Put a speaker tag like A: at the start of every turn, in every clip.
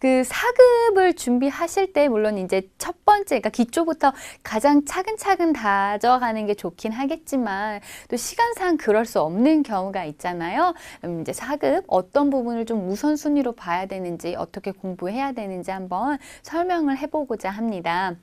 A: 그 사급을 준비하실 때 물론 이제 첫 번째 그러니까 기초부터 가장 차근차근 다져가는 게 좋긴 하겠지만 또 시간상 그럴 수 없는 경우가 있잖아요. 그럼 이제 사급 어떤 부분을 좀 우선순위로 봐야 되는지 어떻게 공부해야 되는지 한번 설명을 해보고자 합니다.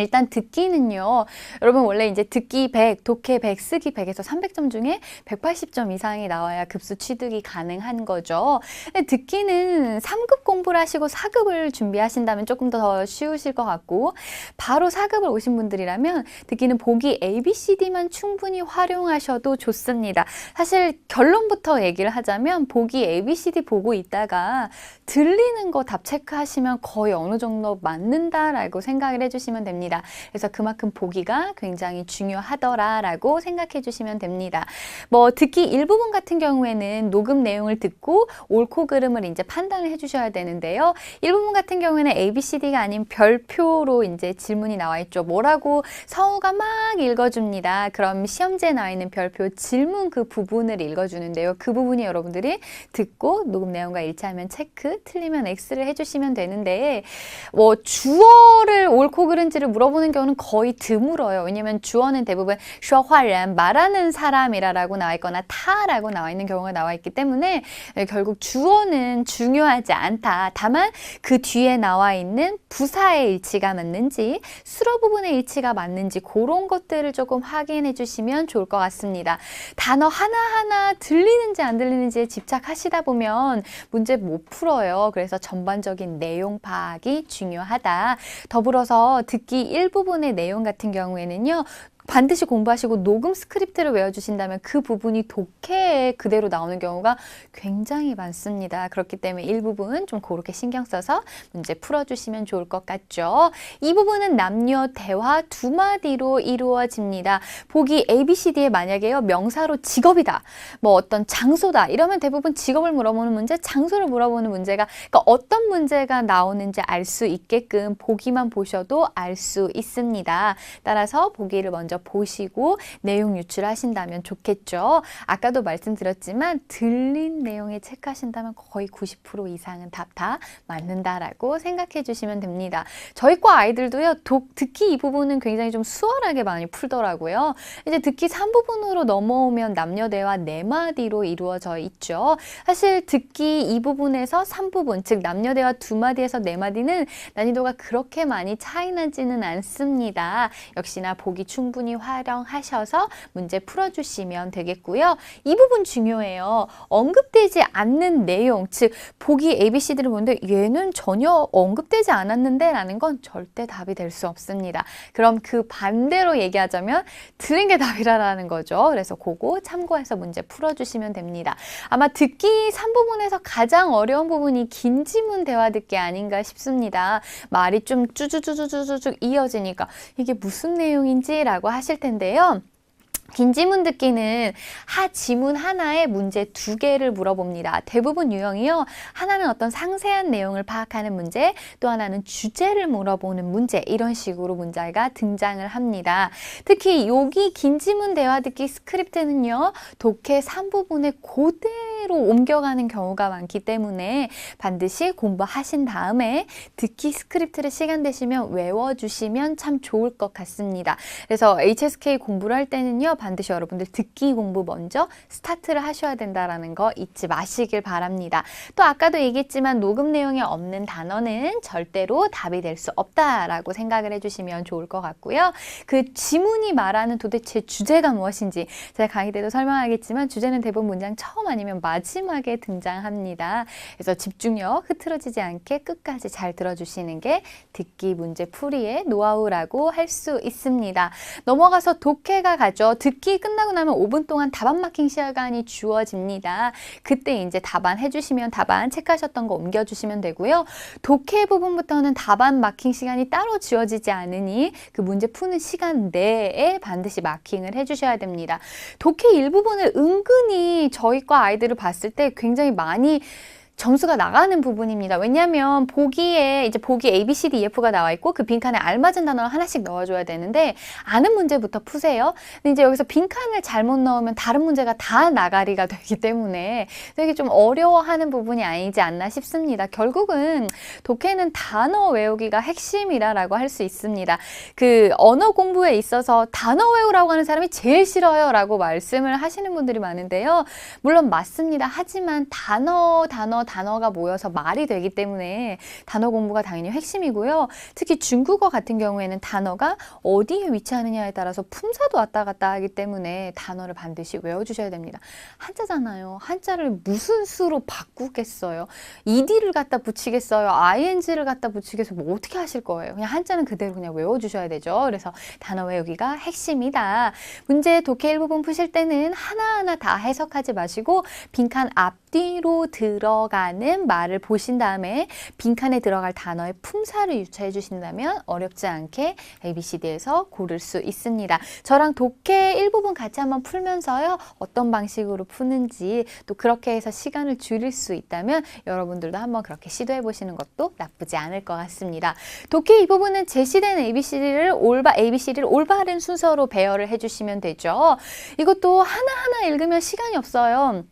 A: 일단 듣기는요. 여러분 원래 이제 듣기 100, 독해 100, 쓰기 100에서 300점 중에 180점 이상이 나와야 급수 취득이 가능한 거죠. 근데 듣기는 3급 공부를 하시고 4급을 준비하신다면 조금 더 쉬우실 것 같고 바로 4급을 오신 분들이라면 듣기는 보기 A, B, C, D만 충분히 활용하셔도 좋습니다. 사실 결론부터 얘기를 하자면 보기 A, B, C, D 보고 있다가 들리는 거 답 체크하시면 거의 어느 정도 맞는다라고 생각을 해주시면 됩니다. 그래서 그만큼 보기가 굉장히 중요하더라라고 생각해 주시면 됩니다. 뭐 듣기 일부분 같은 경우에는 녹음 내용을 듣고 옳고 그름을 이제 판단을 해 주셔야 되는데요. 일부분 같은 경우에는 A, B, C, D가 아닌 별표로 이제 질문이 나와 있죠. 뭐라고 성우가 막 읽어줍니다. 그럼 시험지에 나와 있는 별표 질문 그 부분을 읽어주는데요. 그 부분이 여러분들이 듣고 녹음 내용과 일치하면 체크, 틀리면 X를 해주시면 되는데 뭐 주어를 옳고 그른지를 물어보는 경우는 거의 드물어요. 왜냐면 주어는 대부분 셔화란 말하는 사람이라라고 나와 있거나 타라고 나와 있는 경우가 나와 있기 때문에 예, 결국 주어는 중요하지 않다. 다만 그 뒤에 나와 있는 부사의 일치가 맞는지 수로 부분의 일치가 맞는지 그런 것들을 조금 확인해 주시면 좋을 것 같습니다. 단어 하나하나 들리는지 안 들리는지에 집착하시다 보면 문제 못 풀어요. 그래서 전반적인 내용 파악이 중요하다. 더불어서 듣기 일부분의 내용 같은 경우에는요. 반드시 공부하시고 녹음 스크립트를 외워주신다면 그 부분이 독해에 그대로 나오는 경우가 굉장히 많습니다. 그렇기 때문에 일부분 좀 그렇게 신경 써서 문제 풀어주시면 좋을 것 같죠. 이 부분은 남녀 대화 두 마디로 이루어집니다. 보기 A, B, C, D에 만약에요 명사로 직업이다, 뭐 어떤 장소다 이러면 대부분 직업을 물어보는 문제, 장소를 물어보는 문제가 그러니까 어떤 문제가 나오는지 알 수 있게끔 보기만 보셔도 알 수 있습니다. 따라서 보기를 먼저 보시고 내용 유출하신다면 좋겠죠. 아까도 말씀드렸지만 들린 내용에 체크하신다면 거의 90% 이상은 답 다 맞는다라고 생각해 주시면 됩니다. 저희 과 아이들도요. 독, 듣기 이 부분은 굉장히 좀 수월하게 많이 풀더라고요. 이제 듣기 3부분으로 넘어오면 남녀 대화 네 마디로 이루어져 있죠. 사실 듣기 이 부분에서 3부분, 즉 남녀 대화 두 마디에서 네 마디는 난이도가 그렇게 많이 차이 나지는 않습니다. 역시나 보기 충분히 활용하셔서 문제 풀어주시면 되겠고요. 이 부분 중요해요. 언급되지 않는 내용, 즉 보기 ABCD를 보는데 얘는 전혀 언급되지 않았는데 라는 건 절대 답이 될 수 없습니다. 그럼 그 반대로 얘기하자면 들은 게 답이라는 거죠. 그래서 그거 참고해서 문제 풀어주시면 됩니다. 아마 듣기 3부분에서 가장 어려운 부분이 긴 지문 대화 듣기 아닌가 싶습니다. 말이 좀 쭈쭈쭈쭈쭈쭉 이어지니까 이게 무슨 내용인지 라고 하실 텐데요. 긴 지문 듣기는 하 지문 하나에 문제 두 개를 물어봅니다. 대부분 유형이요. 하나는 어떤 상세한 내용을 파악하는 문제, 또 하나는 주제를 물어보는 문제, 이런 식으로 문제가 등장을 합니다. 특히 여기 긴 지문 대화 듣기 스크립트는요. 독해 3부분에 그대로 옮겨가는 경우가 많기 때문에 반드시 공부하신 다음에 듣기 스크립트를 시간 되시면 외워주시면 참 좋을 것 같습니다. 그래서 HSK 공부를 할 때는요. 반드시 여러분들 듣기 공부 먼저 스타트를 하셔야 된다라는 거 잊지 마시길 바랍니다. 또 아까도 얘기했지만 녹음 내용에 없는 단어는 절대로 답이 될 수 없다라고 생각을 해주시면 좋을 것 같고요. 그 지문이 말하는 도대체 주제가 무엇인지 제가 강의 때도 설명하겠지만 주제는 대부분 문장 처음 아니면 마지막에 등장합니다. 그래서 집중력 흐트러지지 않게 끝까지 잘 들어주시는 게 듣기 문제 풀이의 노하우라고 할 수 있습니다. 넘어가서 독해가 가죠. 듣기 끝나고 나면 5분 동안 답안 마킹 시간이 주어집니다. 그때 이제 답안 해주시면 답안 체크하셨던 거 옮겨주시면 되고요. 독해 부분부터는 답안 마킹 시간이 따로 지어지지 않으니 그 문제 푸는 시간 내에 반드시 마킹을 해주셔야 됩니다. 독해 일부분을 은근히 저희 과 아이들을 봤을 때 굉장히 많이 점수가 나가는 부분입니다. 왜냐하면 보기에 이제 보기 A, B, C, D, E, F가 나와 있고 그 빈칸에 알맞은 단어를 하나씩 넣어줘야 되는데 아는 문제부터 푸세요. 근데 이제 여기서 빈칸을 잘못 넣으면 다른 문제가 다 나가리가 되기 때문에 되게 좀 어려워하는 부분이 아니지 않나 싶습니다. 결국은 독해는 단어 외우기가 핵심이라라고 할 수 있습니다. 그 언어 공부에 있어서 단어 외우라고 하는 사람이 제일 싫어요라고 말씀을 하시는 분들이 많은데요. 물론 맞습니다. 하지만 단어 단어 단어가 모여서 말이 되기 때문에 단어 공부가 당연히 핵심이고요. 특히 중국어 같은 경우에는 단어가 어디에 위치하느냐에 따라서 품사도 왔다 갔다 하기 때문에 단어를 반드시 외워주셔야 됩니다. 한자잖아요. 한자를 무슨 수로 바꾸겠어요? ed를 갖다 붙이겠어요? ing를 갖다 붙이겠어요? 뭐 어떻게 하실 거예요? 그냥 한자는 그대로 그냥 외워주셔야 되죠. 그래서 단어 외우기가 핵심이다. 문제 독해 일부분 푸실 때는 하나하나 다 해석하지 마시고 빈칸 앞뒤로 들어가 는 말을 보신 다음에 빈칸에 들어갈 단어의 품사를 유추해 주신다면 어렵지 않게 ABCD에서 고를 수 있습니다. 저랑 독해 일부분 같이 한번 풀면서요. 어떤 방식으로 푸는지 또 그렇게 해서 시간을 줄일 수 있다면 여러분들도 한번 그렇게 시도해 보시는 것도 나쁘지 않을 것 같습니다. 독해 이 부분은 제시된 ABCD를 올바 ABCD를 올바른 순서로 배열을 해 주시면 되죠. 이것도 하나하나 읽으면 시간이 없어요.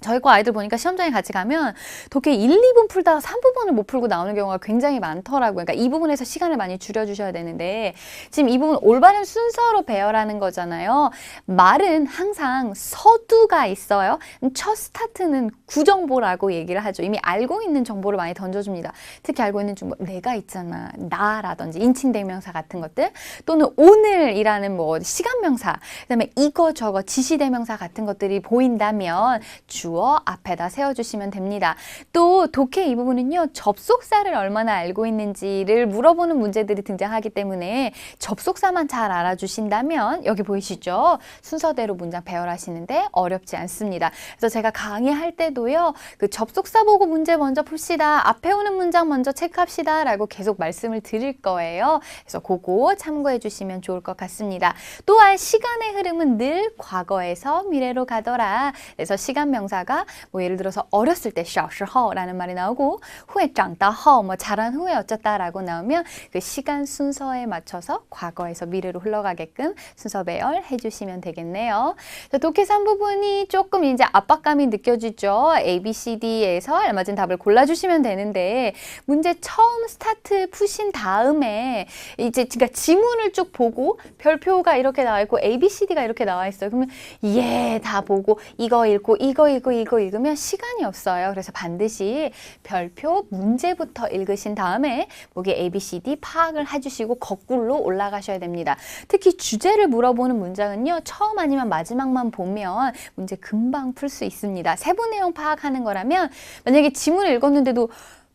A: 저희 거 아이들 보니까 시험장에 같이 가면 독해 1, 2분 풀다가 3부분을 못 풀고 나오는 경우가 굉장히 많더라고요. 그러니까 이 부분에서 시간을 많이 줄여주셔야 되는데 지금 이 부분 올바른 순서로 배열하는 거잖아요. 말은 항상 서두가 있어요. 첫 스타트는 구정보라고 얘기를 하죠. 이미 알고 있는 정보를 많이 던져줍니다. 특히 알고 있는 정보, 내가 있잖아, 나라든지 인칭대명사 같은 것들 또는 오늘이라는 뭐 시간명사, 그다음에 이거 저거 지시대명사 같은 것들이 보인다면 주 주어 앞에다 세워주시면 됩니다. 또 독해 이 부분은요. 접속사를 얼마나 알고 있는지를 물어보는 문제들이 등장하기 때문에 접속사만 잘 알아주신다면 여기 보이시죠? 순서대로 문장 배열하시는데 어렵지 않습니다. 그래서 제가 강의할 때도요. 그 접속사 보고 문제 먼저 풉시다. 앞에 오는 문장 먼저 체크합시다. 라고 계속 말씀을 드릴 거예요. 그래서 그거 참고해 주시면 좋을 것 같습니다. 또한 시간의 흐름은 늘 과거에서 미래로 가더라. 그래서 시간 명사 하다가 뭐 예를 들어서 어렸을 때 샤오시허라는 말이 나오고 후에 짱다허 뭐 자란 후에 어쩌다라고 나오면 그 시간 순서에 맞춰서 과거에서 미래로 흘러가게끔 순서 배열해 주시면 되겠네요. 자, 독해산 부분이 조금 이제 압박감이 느껴지죠. A, B, C, D에서 알맞은 답을 골라주시면 되는데 문제 처음 스타트 푸신 다음에 이제 그러니까 지문을 쭉 보고 별표가 이렇게 나와 있고 A, B, C, D가 이렇게 나와 있어요. 그러면 예 다 보고 이거 읽고 이거 읽고 읽고 이거 읽으면 시간이 없어요. 그래서 반드시 별표 문제부터 읽으신 다음에 보기 A, B, C, D 파악을 해주시고 거꾸로 올라가셔야 됩니다. 특히 주제를 물어보는 문장은요. 처음 아니면 마지막만 보면 문제 금방 풀 수 있습니다. 세부 내용 파악하는 거라면 만약에 지문을 읽었는데도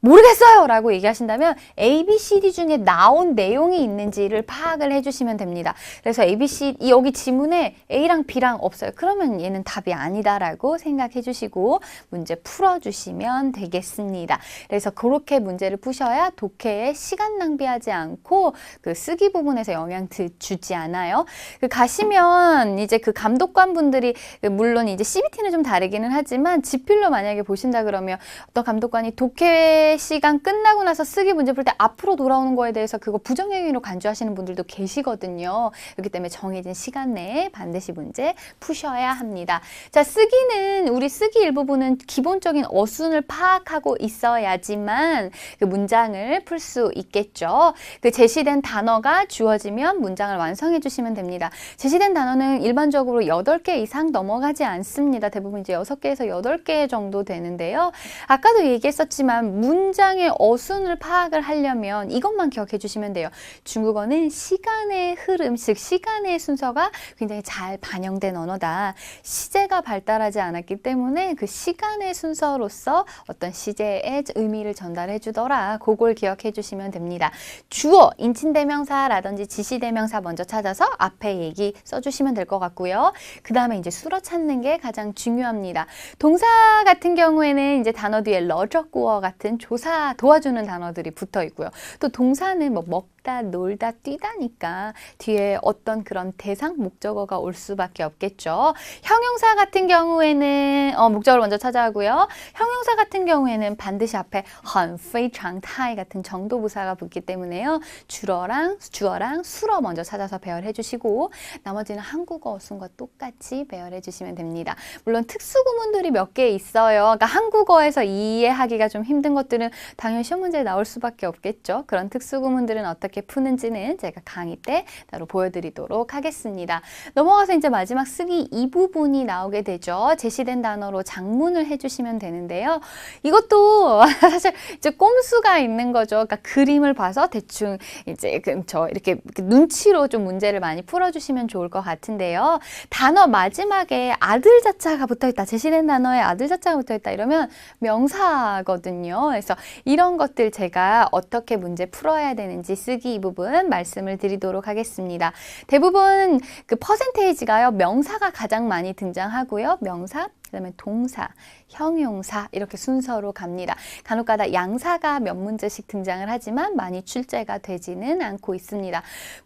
A: 모르겠어요! 라고 얘기하신다면 A, B, C, D 중에 나온 내용이 있는지를 파악을 해주시면 됩니다. 그래서 A, B, C, 여기 지문에 A랑 B랑 없어요. 그러면 얘는 답이 아니다라고 생각해 주시고 문제 풀어주시면 되겠습니다. 그래서 그렇게 문제를 푸셔야 독해에 시간 낭비하지 않고 그 쓰기 부분에서 영향 주지 않아요. 그 가시면 이제 그 감독관 분들이 그 물론 이제 CBT는 좀 다르기는 하지만 지필로 만약에 보신다 그러면 어떤 감독관이 독해 시간 끝나고 나서 쓰기 문제 풀 때 앞으로 돌아오는 거에 대해서 그거 부정행위로 간주하시는 분들도 계시거든요. 그렇기 때문에 정해진 시간 내에 반드시 문제 푸셔야 합니다. 자, 쓰기는 우리 쓰기 일부분은 기본적인 어순을 파악하고 있어야지만 그 문장을 풀 수 있겠죠. 그 제시된 단어가 주어지면 문장을 완성해 주시면 됩니다. 제시된 단어는 일반적으로 8개 이상 넘어가지 않습니다. 대부분 이제 6개에서 8개 정도 되는데요. 아까도 얘기했었지만 문 문장의 어순을 파악을 하려면 이것만 기억해 주시면 돼요. 중국어는 시간의 흐름, 즉 시간의 순서가 굉장히 잘 반영된 언어다. 시제가 발달하지 않았기 때문에 그 시간의 순서로서 어떤 시제의 의미를 전달해 주더라. 그걸 기억해 주시면 됩니다. 주어, 인칭대명사라든지 지시대명사 먼저 찾아서 앞에 얘기 써주시면 될 것 같고요. 그 다음에 이제 수로 찾는 게 가장 중요합니다. 동사 같은 경우에는 이제 단어 뒤에 러저구어 같은 조 조사 도와주는 단어들이 붙어 있고요. 또 동사는 뭐 먹, 걷다, 놀다, 뛰다니까 뒤에 어떤 그런 대상 목적어가 올 수밖에 없겠죠. 형용사 같은 경우에는 어, 목적어를 먼저 찾아오고요. 형용사 같은 경우에는 반드시 앞에 很非常态 같은 정도부사가 붙기 때문에요. 주어랑 주어랑 수어 먼저 찾아서 배열해 주시고 나머지는 한국어 순과 똑같이 배열해 주시면 됩니다. 물론 특수구문들이 몇 개 있어요. 그러니까 한국어에서 이해하기가 좀 힘든 것들은 당연히 시험 문제에 나올 수밖에 없겠죠. 그런 특수구문들은 어떻게 푸는지는 제가 강의 때 따로 보여드리도록 하겠습니다. 넘어가서 이제 마지막 쓰기 이 부분이 나오게 되죠. 제시된 단어로 장문을 해주시면 되는데요. 이것도 사실 이제 꼼수가 있는 거죠. 그러니까 그림을 봐서 대충 이제 그저 이렇게 눈치로 좀 문제를 많이 풀어주시면 좋을 것 같은데요. 단어 마지막에 아들 자자가 붙어 있다. 제시된 단어에 아들 자자가 붙어 있다. 이러면 명사거든요. 그래서 이런 것들 제가 어떻게 문제 풀어야 되는지 쓰기 이 부분 말씀을 드리도록 하겠습니다. 대부분 그 퍼센테이지가요. 명사가 가장 많이 등장하고요. 명사, 그다음에 동사, 형용사 이렇게 순서로 갑니다. 간혹가다 양사가 몇 문제씩 등장을 하지만 많이 출제가 되지는 않고 있습니다.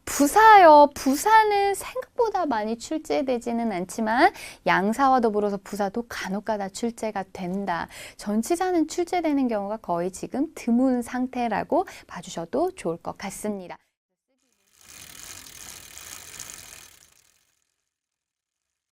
A: 부사요. 부사는 생각보다 많이 출제되지는 않지만 양사와 더불어서 부사도 간혹가다 출제가 된다. 전치사는 출제되는 경우가 거의 지금 드문 상태라고 봐주셔도 좋을 것 같습니다.